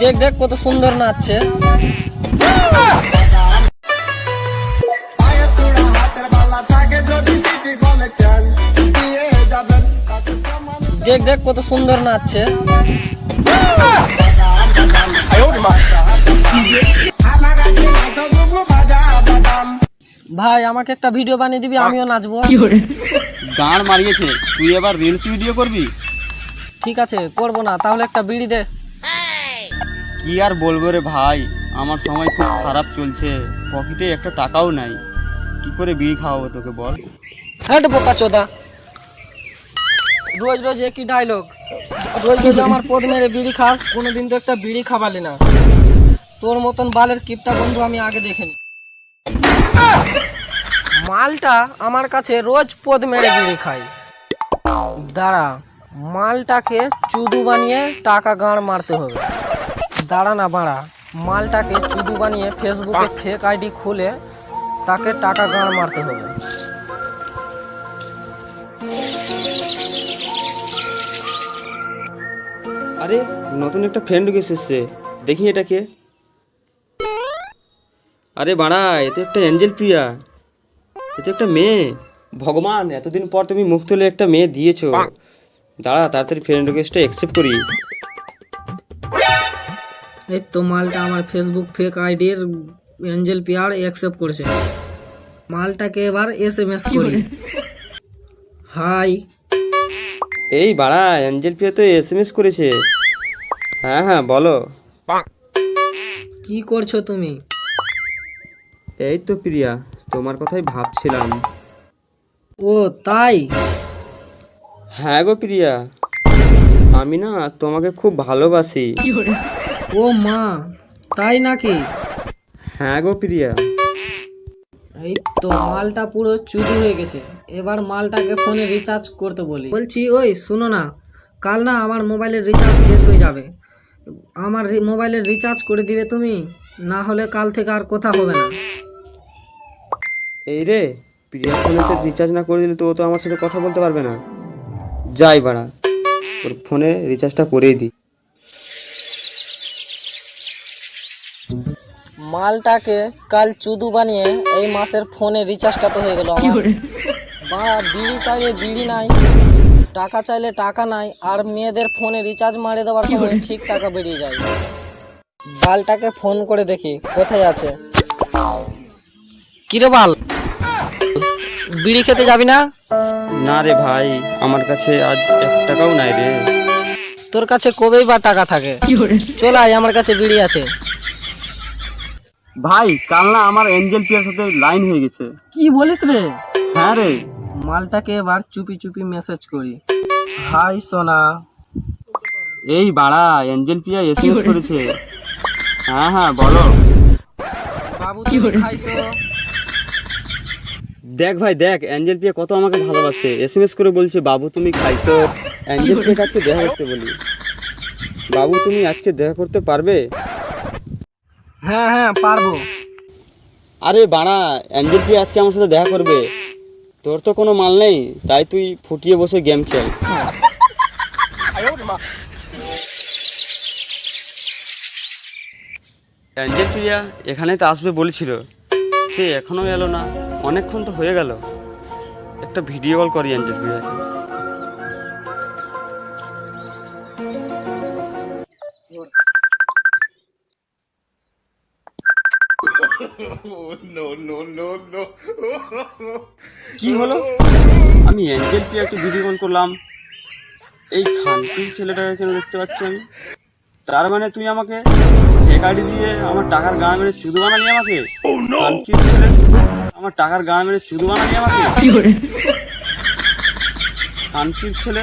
দেখ দেখ কত সুন্দর নাচছে। দেখ দেখ কত সুন্দর নাচছে। ভাই আমাকে একটা ভিডিও বানিয়ে দিবি আমিও নাচবো। গান মারিয়েছে তুই এবার রিলস ভিডিও করবি? ঠিক আছে করব না তাহলে একটা বিড়ি দে। কি আর বলব রে ভাই? আমার সময় খুব খারাপ চলছে। পকেটে একটা টাকাও নাই। কি করে বিড়ি খাওয়াবো তোকে বল? হ্যাঁ বোকা চোদা। রোজ রোজ একই ডায়লগ রোজ রোজ আমার পদ মেরে বিড়ি খাস, কোনোদিন তো একটা বিড়ি খাবালি না। তোর মতন বালের কিপটা বন্ধু আমি আগে দেখিনি। মালটা আমার কাছে রোজ পদ মেরে বিড়ি খায়। দাঁড়া, মালটাকে চুদু বানিয়ে টাকা গাঁড় মারতে হবে। দাঁড়া না বাড়া। মালটাকে চুদু বানিয়ে ফেসবুকে ফেক আইডি খুলে তাকে টাকা গাঁড় মারতে হবে। আরে নতুন একটা ফ্রেন্ড এসছে। দেখি এটা কে। আরে বাড়া এ তো একটা অ্যাঞ্জেল প্রিয়া। এ তো একটা মেয়ে। ভগবান এতদিন পর তুমি মুখ তুলে একটা মেয়ে দিয়েছ। দাঁড়া তাড়াতাড়ি ফ্রেন্ড রিকোয়েস্টটা অ্যাকসেপ্ট করি। এই তো মালটা আমার ফেসবুক ফেক আইডির এঞ্জেল পিয়ার অ্যাকসেপ্ট করেছে। মালটাকে এবার এস এম এস করি। হাই এই বাড়া অ্যাঞ্জেল প্রিয়া তো এস এম এস করেছে। হ্যাঁ হ্যাঁ বলো। কি করছ তুমি? এই তো প্রিয়া তোমার কথাই ভাবছিলাম। ও তাই? হ্যাঁ গো প্রিয়া। আমি না তোমাকে খুব ভালোবাসি। ও মা তাই নাকি? হ্যাঁ গো প্রিয়া। এই তো মালটা পুরো চুরি হয়ে গেছে। এবার মালটাকে ফোনে রিচার্জ করতে বলি। বলছি ওই শুনো না কাল না আমার মোবাইলের রিচার্জ শেষ হয়ে যাবে। আমার মোবাইলের রিচার্জ করে দিবে তুমি না হলে কাল থেকে আর কথা হবে না। এই রে প্রিয়া ফোনে তো রিচার্জ না করে দিলে তো ও তো আমার সাথে কথা বলতে পারবে না। যাই বাড়া ওর ফোনে রিচার্জটা করেই দিই। মালটাকে কাল চুদু বানিয়ে এই মাসের ফোনে রিচার্জটা তো হয়ে গেল আমার। বা বিড়ি চাইলে বিড়ি নাই টাকা চাইলে টাকা নাই আর মেয়েদের ফোনে রিচার্জ মারে দেওয়ার সময় ঠিক টাকা বেরিয়ে যায়। বালটাকে ফোন করে দেখি কোথায় আছে? কিরে বাল? বিড়ি খেতে যাবি না? না রে ভাই আমার কাছে আজ এক টাকাও নাই রে। তোর কাছে কবেই বা টাকা থাকে। চল আয় আমার কাছে বিড়ি আছে। ভাই কাল না আমার এঞ্জেল পিয়ার সাথে লাইন হয়ে গেছে। কি বলিস রে? হ্যাঁ রে। মালটাকে এবার চুপি চুপি মেসেজ করি। হাই সোনা। এই বাড়া এঞ্জেল পিয়া এসএমএস করেছে। হ্যাঁ হ্যাঁ বলো। বাবু তুমি খাইছো? দেখ ভাই দেখ অ্যাঞ্জেল পিয়া কত আমাকে ভালোবাসে। এসএমএস করে বলছে বাবু তুমি খাইছো? অ্যাঞ্জেল পিয়াকে আজকে দেখা করতে বলি। বাবু তুমি আজকে দেখা করতে পারবে? হ্যাঁ হ্যাঁ পারব। আরে বাড়া, অ্যাঞ্জেল পিয়া আজকে আমার সাথে দেখা করবে? তোর তো কোনো মাল নেই, তাই তুই ফুটিয়ে বসে গেম খেল। অ্যাঞ্জেল প্রিয়া এখানে তো আসবে বলেছিল। সে এখনও এলো না, অনেকক্ষণ তো হয়ে গেল। একটা ভিডিও কল করি অ্যাঞ্জেল প্রিয়াকে। কি হলো? আমি অ্যাঞ্জেল প্রিয়াকে ভিডিও কল করলাম। এই খানকির ছেলেটাকে কেন দেখতে পাচ্ছি আমি? তার মানে তুই আমাকে একাডি দিয়ে আমার টাকার গান মেরে চুদু বানালি আমাকে? খানকির ছেলে আমার টাকার গান মেরে চুদু বানালি আমাকে? খানকির ছেলে?